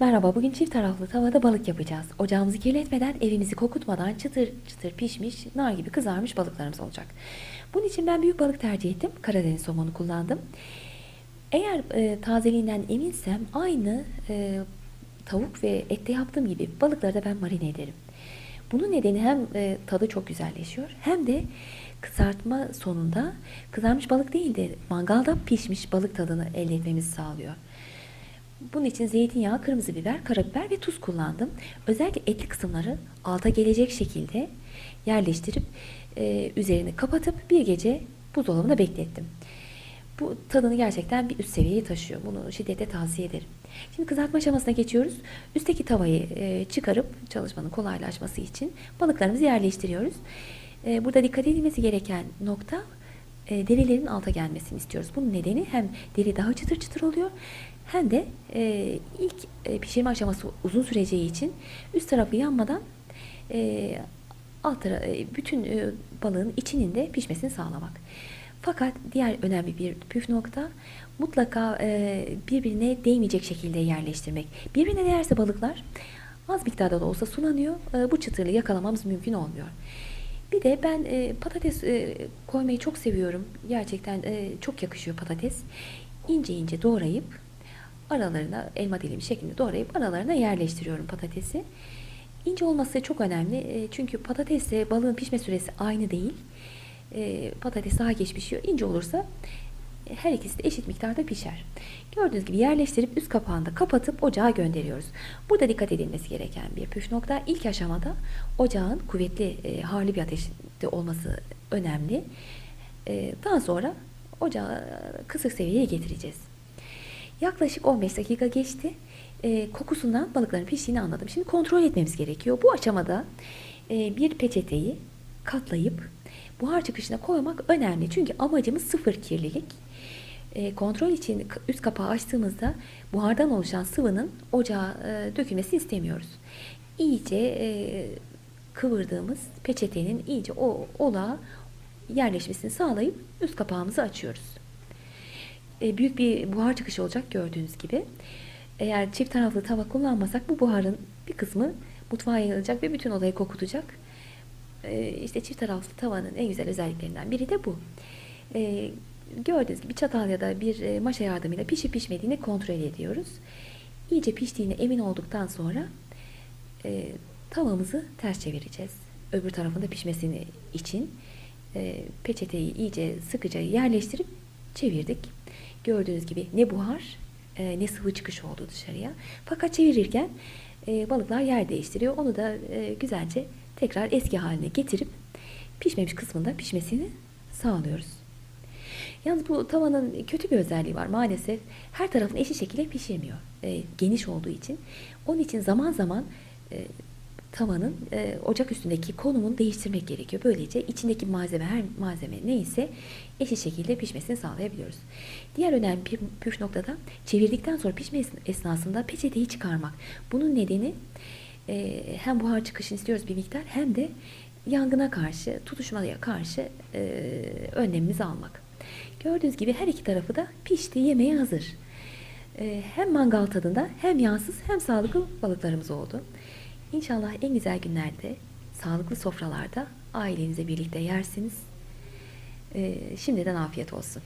Merhaba, bugün çift taraflı tavada balık yapacağız. Ocağımızı kirletmeden, evimizi kokutmadan çıtır çıtır pişmiş, nar gibi kızarmış balıklarımız olacak. Bunun için ben büyük balık tercih ettim. Karadeniz somonu kullandım. Eğer e, tazeliğinden eminsem aynı e, tavuk ve ette yaptığım gibi balıkları da ben marine ederim. Bunun nedeni hem e, tadı çok güzelleşiyor hem de kızartma sonunda kızarmış balık değil de mangalda pişmiş balık tadını elde etmemizi sağlıyor. Bunun için zeytinyağı, kırmızı biber, karabiber ve tuz kullandım. Özellikle etli kısımları alta gelecek şekilde yerleştirip e, üzerini kapatıp bir gece buzdolabında beklettim. Bu tadını gerçekten bir üst seviyeye taşıyor. Bunu şiddetle tavsiye ederim. Şimdi kızartma aşamasına geçiyoruz. Üstteki tavayı e, çıkarıp çalışmanın kolaylaşması için balıklarımızı yerleştiriyoruz. E, burada dikkat edilmesi gereken nokta e, derilerin alta gelmesini istiyoruz. Bunun nedeni hem deri daha çıtır çıtır oluyor hem de e, ilk e, pişirme aşaması uzun süreceği için üst tarafı yanmadan e, alt tara- e, bütün e, balığın içinin de pişmesini sağlamak. Fakat diğer önemli bir püf nokta mutlaka e, birbirine değmeyecek şekilde yerleştirmek. Birbirine değerse balıklar az miktarda da olsa sulanıyor. E, bu çıtırlığı yakalamamız mümkün olmuyor. Bir de ben e, patates e, koymayı çok seviyorum. Gerçekten e, çok yakışıyor patates. İnce ince doğrayıp aralarına elma dilimi şeklinde doğrayıp aralarına yerleştiriyorum patatesi. İnce olması çok önemli. E, çünkü patatesle balığın pişme süresi aynı değil. E, patates daha geç pişiyor. İnce olursa her ikisi de eşit miktarda pişer. Gördüğünüz gibi yerleştirip üst kapağını da kapatıp ocağa gönderiyoruz. Burada dikkat edilmesi gereken bir püf nokta. İlk aşamada ocağın kuvvetli, e, harlı bir ateşte olması önemli. E, daha sonra ocağı kısık seviyeye getireceğiz. Yaklaşık 15 dakika geçti. E, kokusundan balıkların piştiğini anladım. Şimdi kontrol etmemiz gerekiyor. Bu aşamada e, bir peçeteyi katlayıp buhar çıkışına koymak önemli. Çünkü amacımız sıfır kirlilik. E, kontrol için üst kapağı açtığımızda buhardan oluşan sıvının ocağa e, dökülmesini istemiyoruz. İyice e, kıvırdığımız peçetenin iyice o olağa yerleşmesini sağlayıp üst kapağımızı açıyoruz e, büyük bir buhar çıkışı olacak gördüğünüz gibi. Eğer çift taraflı tava kullanmasak bu buharın bir kısmı mutfağa yayılacak ve bütün odayı kokutacak. E, işte çift taraflı tavanın en güzel özelliklerinden biri de bu. E, gördüğünüz gibi çatal ya da bir e, maşa yardımıyla pişip pişmediğini kontrol ediyoruz. İyice piştiğine emin olduktan sonra e, tavamızı ters çevireceğiz. Öbür tarafında pişmesini için e, peçeteyi iyice sıkıca yerleştirip çevirdik. Gördüğünüz gibi ne buhar ne sıvı çıkış oldu dışarıya. Fakat çevirirken balıklar yer değiştiriyor. Onu da güzelce tekrar eski haline getirip pişmemiş kısmında pişmesini sağlıyoruz. Yalnız bu tavanın kötü bir özelliği var maalesef. Her tarafını eşit şekilde pişirmiyor. E, geniş olduğu için. Onun için zaman zaman e, tavanın e, ocak üstündeki konumunu değiştirmek gerekiyor. Böylece içindeki malzeme her malzeme neyse eşit şekilde pişmesini sağlayabiliyoruz. Diğer önemli bir püf noktada çevirdikten sonra pişme es- esnasında peçeteyi çıkarmak. Bunun nedeni e, hem buhar çıkışını istiyoruz bir miktar hem de yangına karşı, tutuşmaya karşı e, önlemimizi almak. Gördüğünüz gibi her iki tarafı da pişti, yemeğe hazır. E, hem mangal tadında hem yağsız hem sağlıklı balıklarımız oldu. İnşallah en güzel günlerde, sağlıklı sofralarda ailenizle birlikte yersiniz. E, şimdiden afiyet olsun.